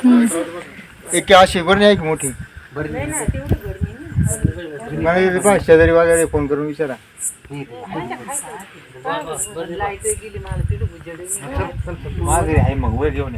एक अशी बरं आहे की मोठी? मला पहा शेजारी वगैरे फोन करून विचारा. माघारी आहे मग वर घेऊन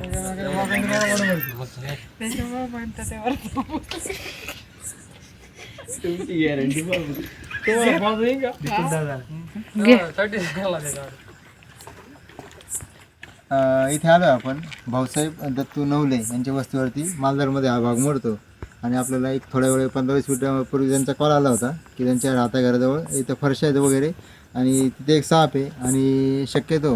इथे आलो आपण. भाऊसाहेब दत्तू नवले यांच्या वस्तीवरती मालदारमध्ये हा भाग मोडतो. आणि आपल्याला एक थोड्या वेळ पंधरा वीस मिनिटापूर्वी त्यांचा कॉल आला होता की त्यांच्या राहत्याघराजवळ इथं फरशा आहेत वगैरे आणि तिथे एक साप आहे आणि शक्यतो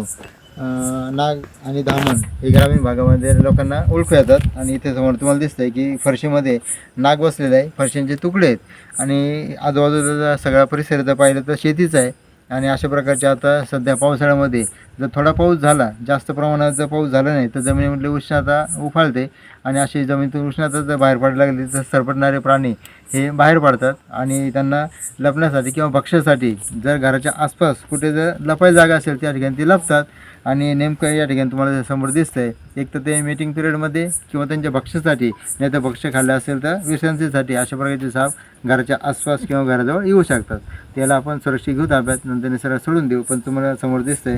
नाग आणि दामण हे ग्रामीण भागामध्ये लोकांना ओळखू येतात. आणि इथे समोर तुम्हाला दिसतंय की फरशीमध्ये नाग बसलेलं आहे. फरशांचे तुकडे आहेत. आणि आजूबाजूला सगळा परिसर जर पाहिलं तर शेतीच आहे. आणि अशा प्रकारचे आता सध्या पावसाळ्यामध्ये जर थोडा पाऊस झाला जास्त प्रमाणात जर पाऊस झाला नाही तर जमिनीमधली उष्णता उफाळते आणि अशी जमिनीतून उष्णता जर बाहेर पडायला लागली तर सरपटणारे प्राणी हे बाहेर पडतात आणि त्यांना लपण्यासाठी किंवा भक्ष्यासाठी जर घराच्या आसपास कुठे जर लपायला जागा असेल त्या ठिकाणी ते लपतात. आणि नेमकं या ठिकाणी तुम्हाला समोर दिसतंय एक तर ते मीटिंग पिरियडमध्ये किंवा त्यांच्या भक्ष्यासाठी नाही तर भक्ष्य खाल्लं असेल तर विश्रांतीसाठी अशा प्रकारचे साप घराच्या आसपास किंवा घराजवळ येऊ शकतात. त्याला आपण सुरक्षित घेऊ ताब्यात नंतर निसर्ग सोडून देऊ. पण तुम्हाला समोर दिसतंय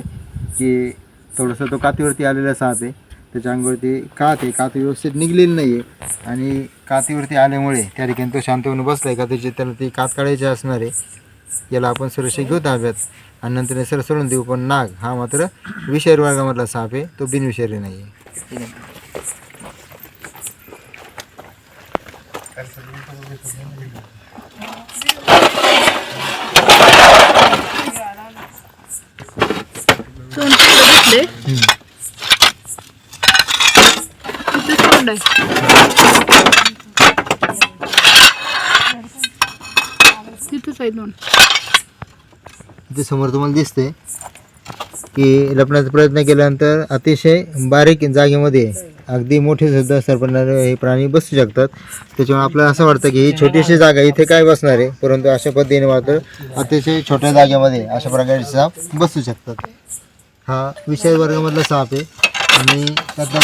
की थोडंसं तो कातीवरती आलेला साप आहे. त्याच्या अंगावरती कात आहे. कात व्यवस्थित निघलेली नाही आहे आणि कातीवरती आल्यामुळे त्या ठिकाणी तो शांत होऊन बसला आहे का त्याची त्याला ती कात काढायची असणार आहे. याला आपण सुरक्षित घेऊ ताब्यात. आणि नंतर सर सोडून देऊ. पण नाग हा मात्र विषारी वर्गामधला साप आहे. तो बिनविषारी नाही आहे. Gracias दिसले किती सोंड आहे तिथेच आहे दोन समोर तुम्हाला दिसते की लपण्याचा प्रयत्न केल्यानंतर अतिशय बारीक जागेमध्ये अगदी मोठे सुद्धा सरपणारे हे प्राणी बसू शकतात. त्याच्यामुळे आपल्याला असं वाटतं की ही छोटीशी जागा इथे काय बसणार आहे? परंतु अशा पद्धतीने मात्र अतिशय छोट्या जागेमध्ये अशा प्रकारचे साप बसू शकतात. हा विषय वर्गामधला साप आहे आणि त्यातला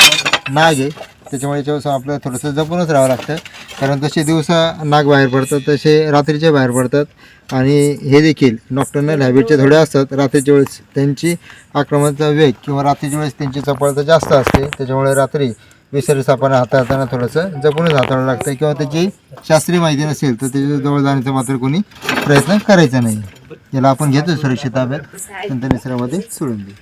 नाग आहे. त्याच्यामुळे याच्यावर आपल्याला थोडंसं जपूनच राहावं लागतं. कारण तसे दिवसा नाग बाहेर पडतात तसे रात्रीचे बाहेर पडतात. आणि हे देखील नॉक्टर्नल हॅबिटचे थोडे असतात. रात्रीच्या वेळेस त्यांची आक्रमणाचा वेग किंवा रात्रीच्या वेळेस त्यांची चपळता जास्त असते. त्याच्यामुळे रात्री विसर्ग सापांना हाताळताना थोडंसं जपूनच हाताळावं लागतं किंवा त्याची शास्त्रीय माहिती नसेल तर त्याच्याजवळ जाण्याचा मात्र कोणी प्रयत्न करायचा नाही. याला आपण घेतो सुरक्षित ताब्यात. नंतर निसर्गामध्ये सोडून देऊ.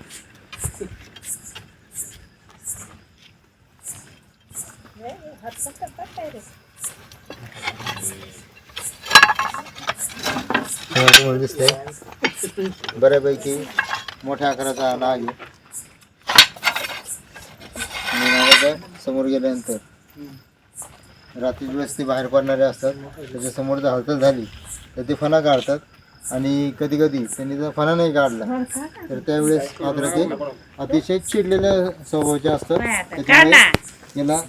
हे तुम्हाला दिसतंय. बऱ्यापैकी मोठ्या आकाराचा नाग आहे. समोर गेल्यानंतर रात्री वेळेस ते बाहेर पडणारे असतात त्याच्यासमोर जर हालचाल झाली तर ते फणा काढतात. आणि कधी कधी त्यांनी जर फणा नाही काढला तर त्यावेळेस मात्र ते अतिशय चिडलेल्या स्वभावाचे असतात. त्याच्यामुळे याला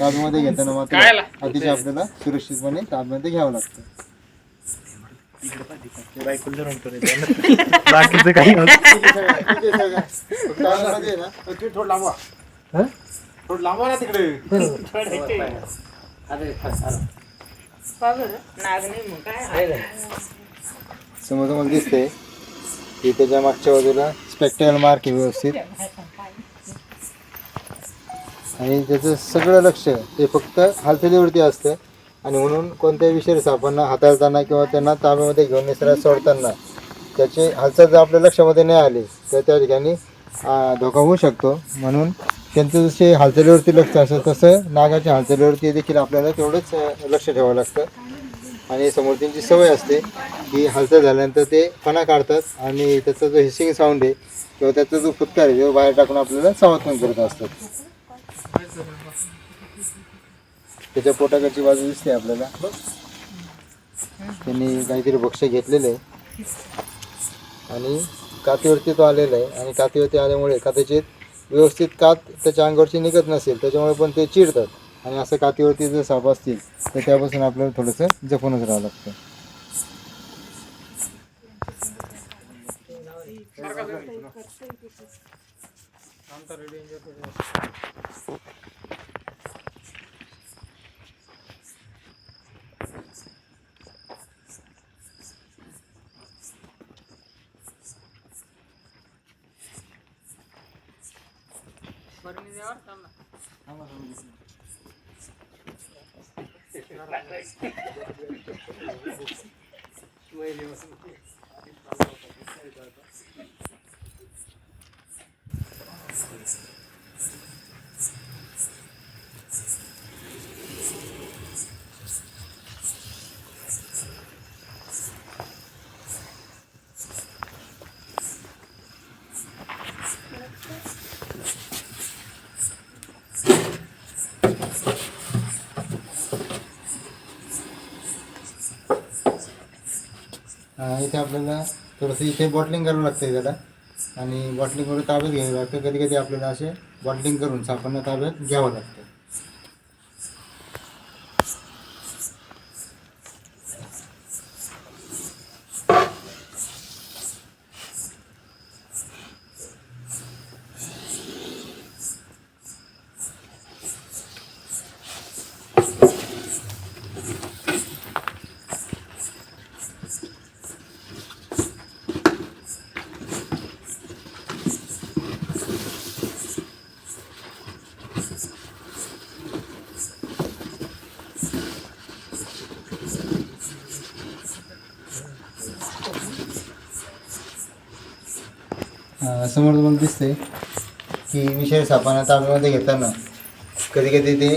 ताब्यामध्ये घेताना मात्र अतिशय आपल्याला सुरक्षितपणे ताब्यामध्ये घ्यावं लागतं. बाकीचं काही समोर तुम्हाला दिसते की त्याच्या मागच्या बाजूला स्पेक्टल मार्क आहे व्यवस्थित आणि त्याचं सगळं लक्ष ते फक्त हालचालीवरती असतं. आणि म्हणून कोणत्याही विषय सापांना हाताळताना किंवा त्यांना ताब्यामध्ये घेऊन निसर्गात सोडताना त्याची हालचाल जर आपल्या लक्षामध्ये नाही आली तर त्या ठिकाणी धोका होऊ शकतो. म्हणून त्यांचं जसे हालचालीवरती लक्ष असतं तसं नागाच्या हालचालीवरती देखील आपल्याला तेवढंच लक्ष ठेवावं लागतं. आणि समोर त्यांची सवय असते की हालचाल झाल्यानंतर ते फणा काढतात आणि त्याचा जो हिसिंग साऊंड आहे किंवा त्याचा जो फुतकार आहे तो बाहेर टाकून आपल्याला सावधान करत असतात. त्याच्या पोटाकडची बाजू दिसते आपल्याला. त्यांनी काहीतरी भक्ष्य घेतलेलं. आहे आणि कातीवरती तो आलेला आहे. आणि कातीवरती आल्यामुळे कात्याचे व्यवस्थित कात त्याच्या अंगावरची निघत नसेल. त्याच्यामुळे पण ते चिडतात. आणि असं कातीवरती जर साप असतील तर त्यापासून आपल्याला थोडंसं जपूनच राहावं लागतं. अं, इथे आपल्याला थोडंसं इथे बॉटलिंग करावं लागतं त्याला आणि बॉटलिंग करून ताब्यात घ्यावं लागतं. कधी कधी आपल्याला असे बॉटलिंग करून सापांना ताब्यात घ्यावं लागतं अं, समोर तुम्हाला दिसते की विषय सापांना तांदूळमध्ये घेताना कधी कधी ते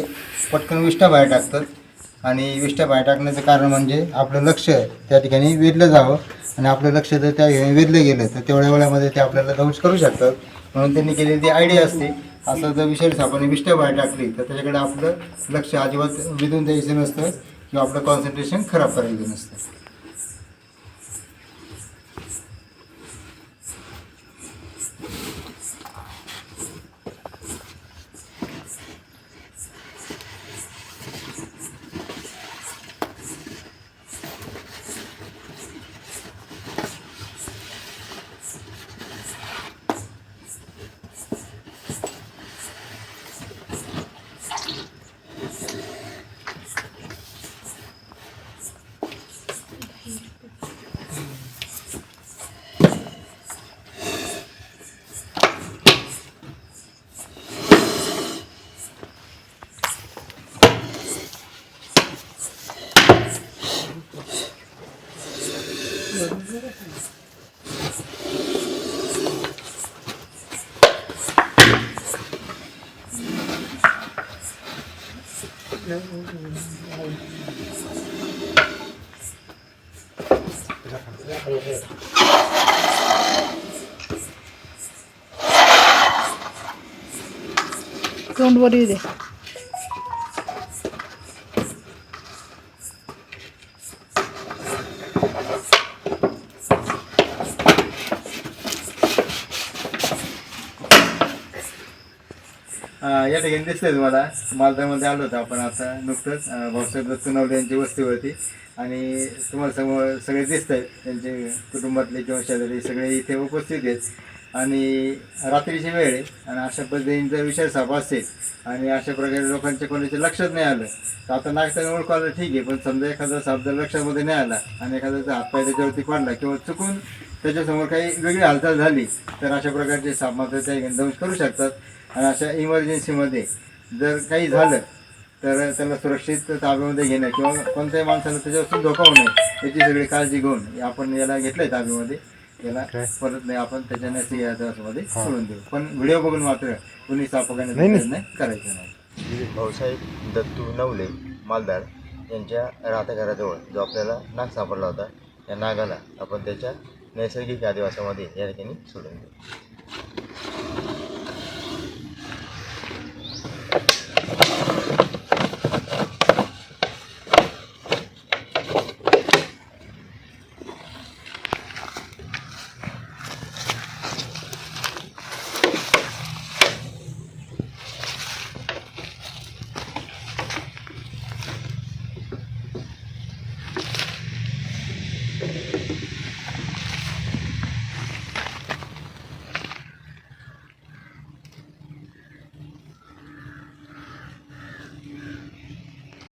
पटकन विष्ठा बाहेर टाकतात. आणि विष्ठा बाहेर टाकण्याचं कारण म्हणजे आपलं लक्ष त्या ठिकाणी वेधलं जावं. आणि आपलं लक्ष जर त्या ठिकाणी वेधलं गेलं तर तेवढ्या वेळामध्ये ते आपल्याला दंश करू शकतात. म्हणून त्यांनी केलेली ती आयडिया असते. असं जर विषय सापाने विष्ठा बाहेर टाकली तर त्याच्याकडे आपलं लक्ष अजिबात विधून द्यायचं नसतं किंवा आपलं कॉन्सन्ट्रेशन खराब करायचं नसतं. तोंड वर येऊ दे अं, या ठिकाणी दिसतंय तुम्हाला. मालदामध्ये आलो होतो आपण आता नुकतंच. भाऊसाहेब दत्तनवले यांची वस्तीवरती. आणि तुम्हाला समोर सगळे दिसत आहेत त्यांचे कुटुंबातले किंवा शेजारी सगळे इथे उपस्थित आहेत. आणि रात्रीची वेळ आहे. आणि अशा पद्धतीने जर विषय साप असेल आणि अशा प्रकारे लोकांच्या कोणाचे लक्षात नाही आलं तर आता नागताना ओळखायला ठीक आहे. पण समजा एखादा साप जर लक्षामध्ये नाही आला आणि एखाद्याचा हातपाय त्याच्यावरती पडला किंवा चुकून त्याच्यासमोर काही वेगळी हालचाल झाली तर अशा प्रकारचे साप मात्र त्या ठिकाणी दंश करू शकतात. अशा इमर्जन्सीमध्ये जर काही झालं तर त्याला सुरक्षित ताब्यामध्ये घेणं किंवा कोणत्याही माणसाला त्याच्यापासून धोका होऊ नये याची सगळी काळजी घेऊन आपण याला घेतलंय ताब्यामध्ये. याला परत नाही आपण त्याच्या नैसर्गिक सोडून देऊ. पण व्हिडिओ बघून मात्र कुणी साप पकडण्याचा प्रयत्न करायचा नाही भाऊसाहेब दत्तू नवले मालदार यांच्या राहत्या घराजवळ जो आपल्याला नाग सापडला होता या नागाला आपण त्याच्या नैसर्गिक अधिवासामध्ये या ठिकाणी सोडून देऊ.